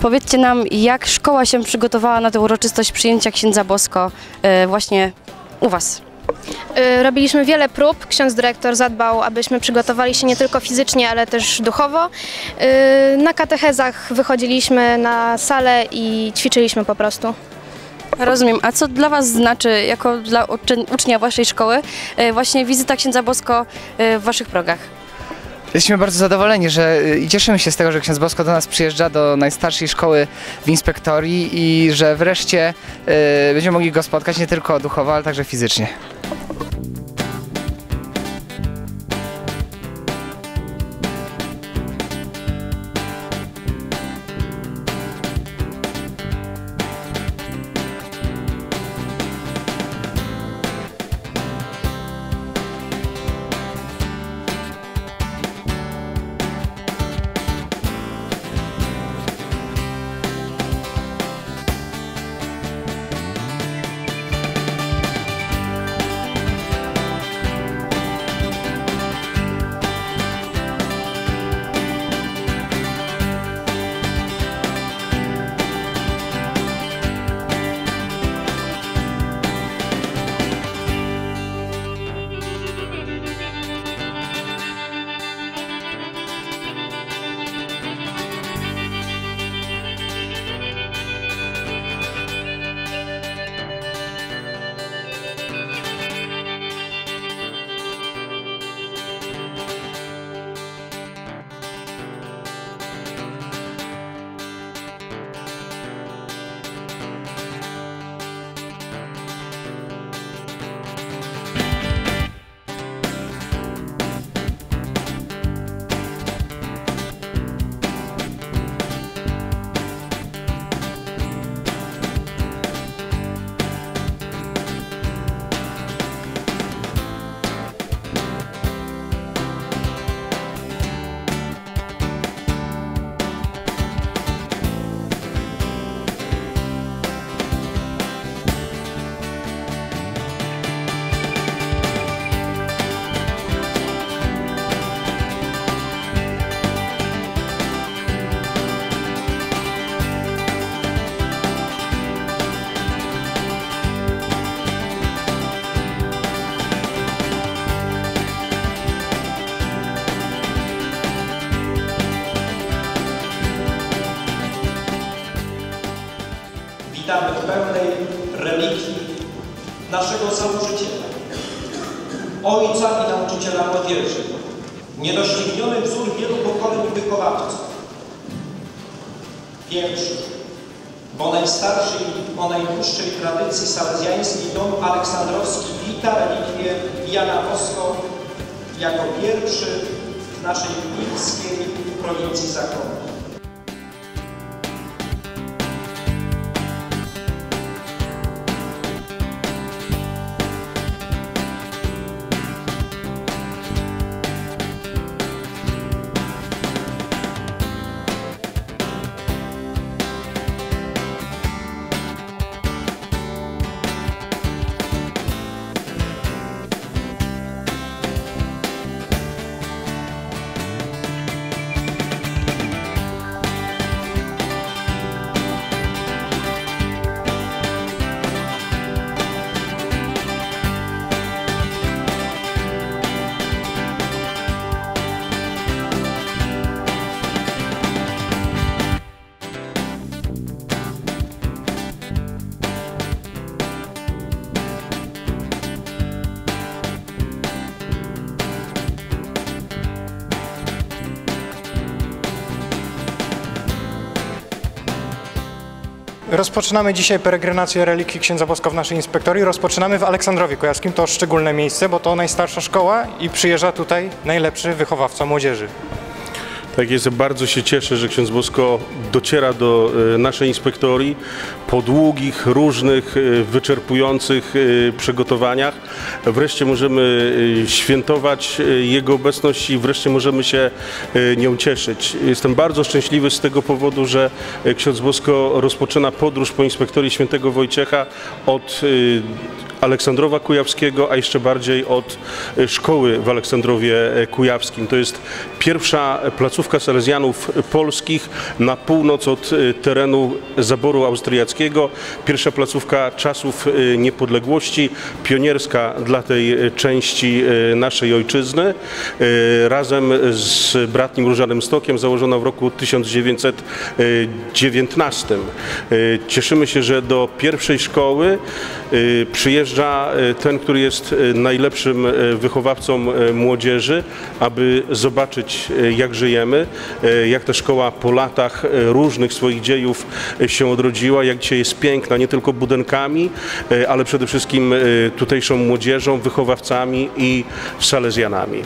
Powiedzcie nam, jak szkoła się przygotowała na tę uroczystość przyjęcia księdza Bosko e, właśnie u Was? Y, Robiliśmy wiele prób. Ksiądz dyrektor zadbał, abyśmy przygotowali się nie tylko fizycznie, ale też duchowo. Na katechezach wychodziliśmy na salę i ćwiczyliśmy po prostu. Rozumiem. A co dla Was znaczy, jako dla ucznia Waszej szkoły, e, właśnie wizyta księdza Bosko e, w Waszych progach? Jesteśmy bardzo zadowoleni że, y, i cieszymy się z tego, że ksiądz Bosko do nas przyjeżdża do najstarszej szkoły w inspektorii i że wreszcie y, będziemy mogli go spotkać nie tylko duchowo, ale także fizycznie. Naszego założyciela, ojca i nauczyciela młodzieży, niedościgniony wzór wielu pokoleń wychowawców. Pierwszy, bo najstarszy i o najdłuższej tradycji salezjański dom aleksandrowski wita relikwię Jana Bosko jako pierwszy w naszej pilskiej prowincji zachodniej. Rozpoczynamy dzisiaj peregrinację relikii księdza Boska w naszej inspektorii. Rozpoczynamy w Aleksandrowie Kujawskim. To szczególne miejsce, bo to najstarsza szkoła i przyjeżdża tutaj najlepszy wychowawca młodzieży. Tak jest, bardzo się cieszę, że ksiądz Bosko dociera do e, naszej inspektorii po długich, różnych, e, wyczerpujących e, przygotowaniach wreszcie możemy świętować Jego obecność i wreszcie możemy się nią cieszyć. Jestem bardzo szczęśliwy z tego powodu, że ksiądz Bosko rozpoczyna podróż po inspektorii świętego Wojciecha od Aleksandrowa Kujawskiego, a jeszcze bardziej od szkoły w Aleksandrowie Kujawskim. To jest pierwsza placówka salezjanów polskich na północ od e, terenu zaboru austriackiego. Pierwsza placówka czasów e, niepodległości, pionierska dla tej e, części naszej ojczyzny. Razem z bratnim Różanym Stokiem założona w roku 1919. E, Cieszymy się, że do pierwszej szkoły przyjeżdża ten, który jest najlepszym wychowawcą młodzieży, aby zobaczyć jak żyjemy, e, jak ta szkoła po latach e, różnych swoich dziejów e, się odrodziła, jak dzisiaj jest piękna, nie tylko budynkami, ale przede wszystkim tutejszą młodzieżą, wychowawcami i salezjanami.